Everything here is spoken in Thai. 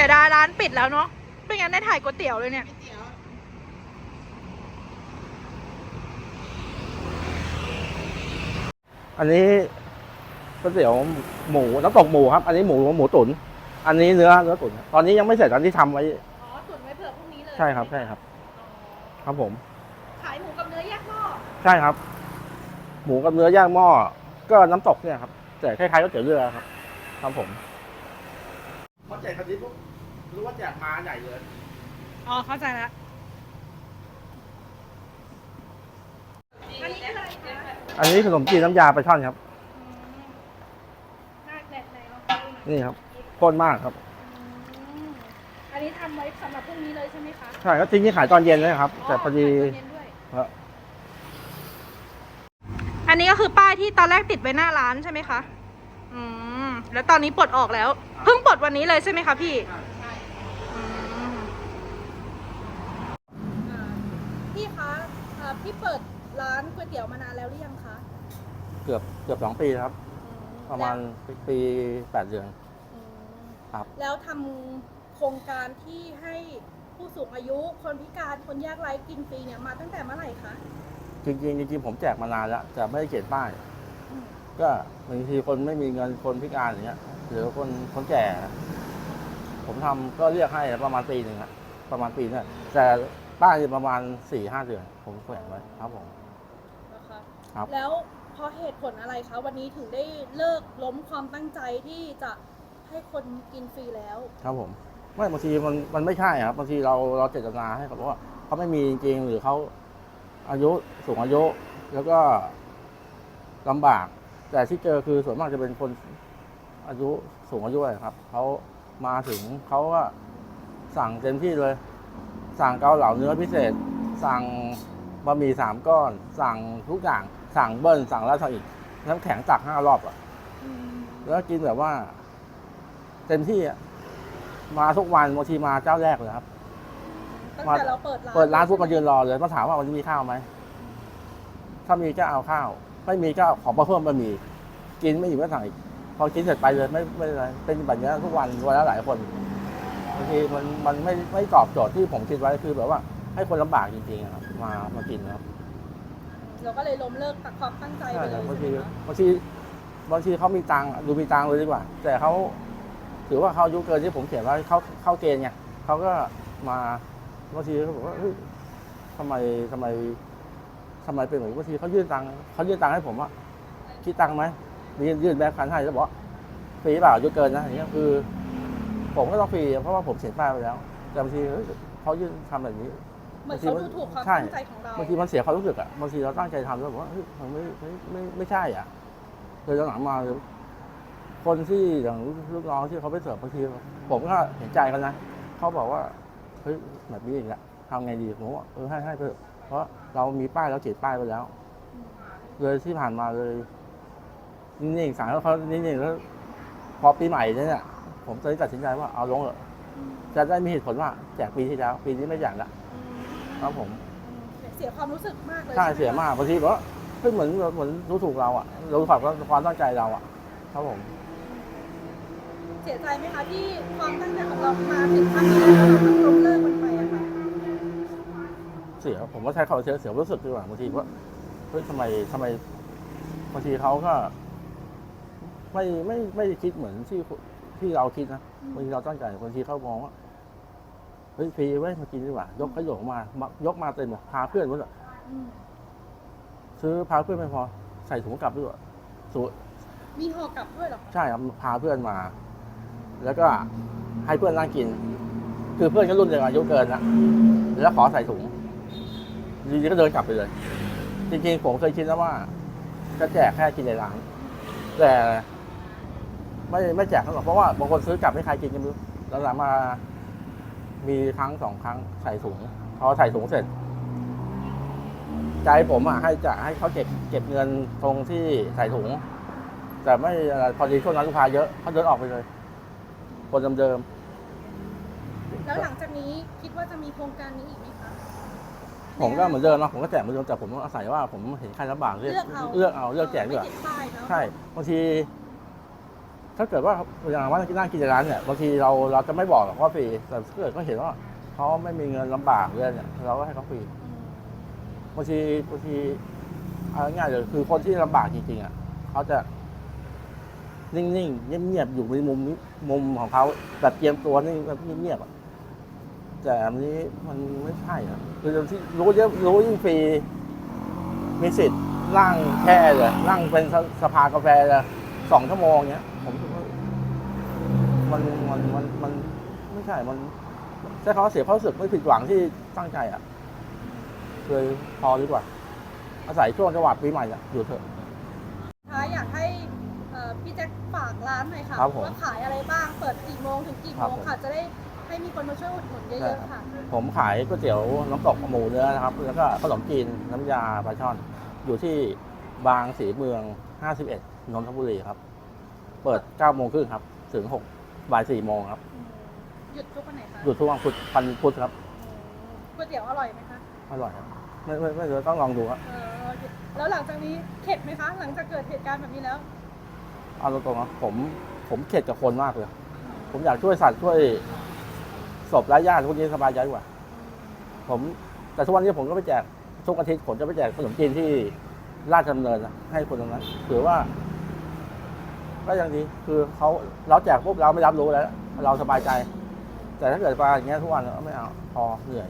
เสียดายร้านปิดแล้วเนาะไม่งั้นได้ถ่ายก๋วยเตี๋ยวเลยเนี่ย อันนี้ก๋วยเตี๋ยวหมูน้ำตกหมูครับ อันนี้หมูหมูตุ๋นอันนี้เนื้อเนื้อตุ๋นตอนนี้ยังไม่เสร็จตอนที่ทำไว้ อ๋อตุ๋นไว้เผื่อพรุ่งนี้เลยใช่ครับ ใช่ครับ ครับผม ขายหมูกับเนื้อแยกหม้อใช่ครับ หมูกับเนื้อย่างหม้อ ก็น้ำตกเนี่ยครับ แต่คล้ายๆก๋วยเตี๋ยวเรือครับ ครับผม พอแจกคันนี้ปุ๊บ รู้ว่าแจกมาใหญ่เลยอ๋อเข้าใจแล้วอันนี้อะไรคะอันนี้ขนมจีนน้ำยาปลาช่อนครับอืมน่าแปลกไหนลองดูหน่อยนี่ครับข้นมากครับ อืมอันนี้ทำไว้สำหรับพรุ่งนี้เลยใช่ไหมคะใช่ก็จริงที่ขายตอนเย็นเลยครับ แต่พอดีขายตนเย็นด้วยครับอันนี้ก็คือป้ายที่ตอนแรกติดไว้หน้าร้านใช่ไหมคะ อืม แล้วตอนนี้ปลดออกแล้ว เพิ่งปลดวันนี้เลยใช่ไหมคะพี่อืม พี่คะ เอ่อพี่เปิดร้านก๋วยเตี๋ยวมานานแล้วหรือยังคะเกือบเกือบสองปีครับ ประมาณปีแปดเดือน อืมครับ แล้วทำโครงการที่ให้ผู้สูงอายุ คนพิการคนยากไร้กินฟรีเนี่ยมาตั้งแต่เมื่อไหร่คะจริงๆจริงๆผมแจกมานานแล้วแต่ไม่ได้เขียนป้าย อืมก็บางทีคนไม่มีเงินคนพิการอย่างเงี้ยหรือคนคนแก่ ผมทำก็เรียกให้ประมาณปีหนึ่งครับประมาณปีนึงแต่ ป้ายประมาณสี่ห้าเดือน ผมแขวนไว้ครับผม นะคะครับ แล้วเพราะเหตุผลอะไรคะ วันนี้ถึงได้เลิกล้มความตั้งใจที่จะให้คนกินฟรีแล้ว ครับผม ไม่บางทีมันมันไม่ใช่ครับบางทีเราเราเจตนาให้เขาบอกว่าเขาไม่มีจริงๆหรือเขาอายุสูงอายุแล้วก็ลำบาก แต่ที่เจอคือส่วนมากจะเป็นคนอายุสูงอายุอะครับเขามาถึงเขาก็สั่งเต็มที่เลย สั่งเกาเหลาเนื้อพิเศษ สั่งบะหมี่สามก้อน สั่งทุกอย่าง สั่งเบิ้ลสั่งแล้วสั่งอีก น้ำแข็งตักห้ารอบอะแล้วกินแบบว่า เต็มที่อะมาทุกวันบางทีมาเจ้าแรกเลยครับ ตั้งมาแต่เราเปิดร้านเปิดร้านปุ๊บมายืนรอเลยมาถามว่าวันนี้มีข้าวไหม ถ้ามีก็เอาข้าว ไม่มีก็ขอมาเพิ่มบะหมี่ กินไม่อยู่ก็สั่งอีก พอกินเสร็จไปเลยไม่ไม่เป็นไรเป็นแบบนี้ทุกวันวันละหลายคนบางทีมันมันไม่ไม่ตอบโจทย์ที่ผมคิดไว้คือแบบว่า ให้คนลำบากจริงๆอะครับมามากินนะครับเราก็เลยล้มเลิกตัดความตั้งใจใช่ไปคเลรับยบางใช่ทีไหมคะบางทีบางทีเขามีตังค์ดูมีตังค์เลยดีกว่า แต่เขาถือว่าเขาอายุเกินที่ผมเขียนว่าเขาเข้าเกณฑ์ไงเขาก็มาบางทีเขาบอกว่าเฮ้ยทำไมทำไมทำไมเป็นแบบนี้บางทีเขายื่นตังค์เขายื่นตังค์ให้ผมว่าคิดตังค์ไหมยื่นยื่นแบงค์พันให้แล้วบอกว่าฟรีเปล่าอายุเกินนะอย่างเงี้ยคือ ผมก็ต้องฟรีเพราะว่าผมเขียนป้ายไปแล้ว แต่บางทีเฮ้ยเขายื่นทำแบบนี้ เหมือนเขาดูถูกความใช่ตั้งใจของเราบางทีมันเสียความรู้สึกอะบางทีเราตั้งใจทำแล้วบอกว่าเฮ้ยมันไม่ไม่ไม่ไม่ใช่อะเลยหลังๆมา คนที่อย่างลูกน้องที่เขาไปเสิร์ฟบางทีผมก็เห็นใจกันนะเขาบอกว่าเฮ้ยแบบนี้อีกแล้วทำไงดีผมว่าเออให้ให้ไปเถอะเพราะเรามีป้ายเราติดป้ายไปแล้ว เลยที่ผ่านมาเลยนิ่งๆสั่งแล้วเขานิ่งๆแล้วพอปีใหม่เนี่ย ผมตอนนี้ตัดสินใจว่าเอาลงเถอะจะได้มีเหตุผลว่าแจกปีที่แล้ว ปีนี้ไม่แจกแล้วครับผมเสียความรู้สึกมากเลยใช่ไหเสียมากบางทีบอกว่าเฮ้ยเหมือนเหมือนรู้ถูกเราอะรู้ความความตั้งใจเราอะครับผม เสียใจไหมคะที่ความตั้งใจของเรามาถึงขั้นนี้แล้วเราต้องล้มเลิกมันไปอะค่ะเสียผมว่าใช้คำว่าเสียเสียรู้สึกดีกว่าบางทีว่าเฮ้ยทำไมทำไมบางทีเขาก็ไม่ไม่ไม่ได้คิดเหมือนที่ ที่เราคิดนะบางทีเราตั้งใจบางทีเขามองว่าเฮ้ยฟรีไว้ยมากินดีกว่ายกขยงมามายกมาเต็มเลยพาเพื่อนมาด้วยอืมซื้อพาเพื่อนไม่พอ ใส่ถุงกลับด้วยสูตรมีห่อกลับด้วยเหรอคะใช่ครับพาเพื่อนมา แล้วก็ให้เพื่อนนั่งกิน คือเพื่อนก็รุ่นเดียวกันอายุเกินนะแล้วขอใส่ถุงดีๆก็เดินกลับไปเลย จริงๆผมเคยคิดแล้วว่า จะแจกแค่กินในร้านแต่ ไม่ไม่แจกทั้งหมดเพราะว่าบางคนซื้อกลับให้ใครกินกันไม่รู้แล้วหลังมามีครั้งสองครั้งใส่ถุงพอใส่ถุงเสร็จ ใจผมอะให้จะให้เขาเก็บเก็บเงินตรงที่ใส่ถุง แต่ไม่อะไรพอดีช่วงนั้นลูกค้าเยอะเขาเดินออกไปเลย คนเดิมแล้วหลังจากนี้คิดว่าจะมีโครงการนี้อีกไหมคะๆผมก็เหมือนเดิมนะผมก็แจกเหมือนเดิมแต่ผมอาศัยว่าผมเห็นใครลำบากเลือกเลือกเอาเลือกเอาเลือกแจกดีกว่าไม่ติดป้ายเนาะใช่บางที ถถ้าเกิดว่าอย่างว่านั่งกินในร้านเนี่ยบางทีเราเราจะไม่บอกหรอกว่าฟรีแต่ถ้าเกิดก็เห็นว่าเขาไม่มีเงินลำบากเลยเนี่ยเราก็ให้เขาฟรีบางทีบางทีเอาง่ายๆเลยคือคนที่ลำบากจริงๆอะเขาจะ นิ่งๆเงียบๆอยู่ในมุมนี้มุมของเขาแบบเตรียมตัวนิ่งแบบเงียบๆอะแต่อันนี้มันไม่ใช่อะคือที่รู้เยอะรู้ยิ่งฟรีมีสิทธิ์นั่งแค่เลยนั่งเป็นสสภากาแฟเลยสองชั่วโมงเนี้ยผมคิดว่า มันมันมันมันไม่ใช่ มันใช้คำว่าเสียความรู้สึกไม่ผิดหวังที่ตั้งใจอะเลยพอดีกว่า อาศัยช่วงจังหวะปีใหม่อะอยู่เถอะคะอยากให้เอ่อพี่แจ็คฝากร้านหน่อยค่ะครับผมว่าขายอะไรบ้างเปิดกี่โมงถึงกี่ครัโมบงผม ค่ะ จะได้ให้มีคนมาช่วยอุดหนุนเยอะๆค่ะ ผมขายก๋วยเตี๋ยวน้ำตกหมูเนื้อนะครับ แล้วก็ขนมจีนน้ำยาปลาช่อน อยู่ที่บางสีเมือง 51 นนทบุรีครับ เปิด 9 โมงครึ่งครับ ถึง 6 บ่าย4โมงครับหยุดทุกวันไหนคะหยุดทุกวันพุธพันพุธครับก๋วยเตี๋ยวอร่อยไหมคะอร่อยครับไม่ไม่ไม่เดี๋ยวต้องลองดูครับเออแล้วหลังจากนี้เข็ดไหมคะ หลังจากเกิดเหตุการณ์แบบนี้แล้ว เอาตรงๆนะผมผมเข็ดกับคนมากเลย ผมอยากช่วยสัตว์ช่วยศพไร้ญาติพวกนี้สบายใจกว่า ผมแต่ทุกวันนี้ผมก็ไปแจกทุกอาทิตย์ผมจะไปแจกขนมจีนที่ราชดำเนินนะให้คนตรงนั้นถือว่า ก็ยังดีคือเขาเราแจกปุ๊บเราไม่รับรู้แล้ว เราสบายใจ แต่ถ้าเกิดมาอย่างเงี้ยทุกวันเราไม่เอาพอเหนื่อย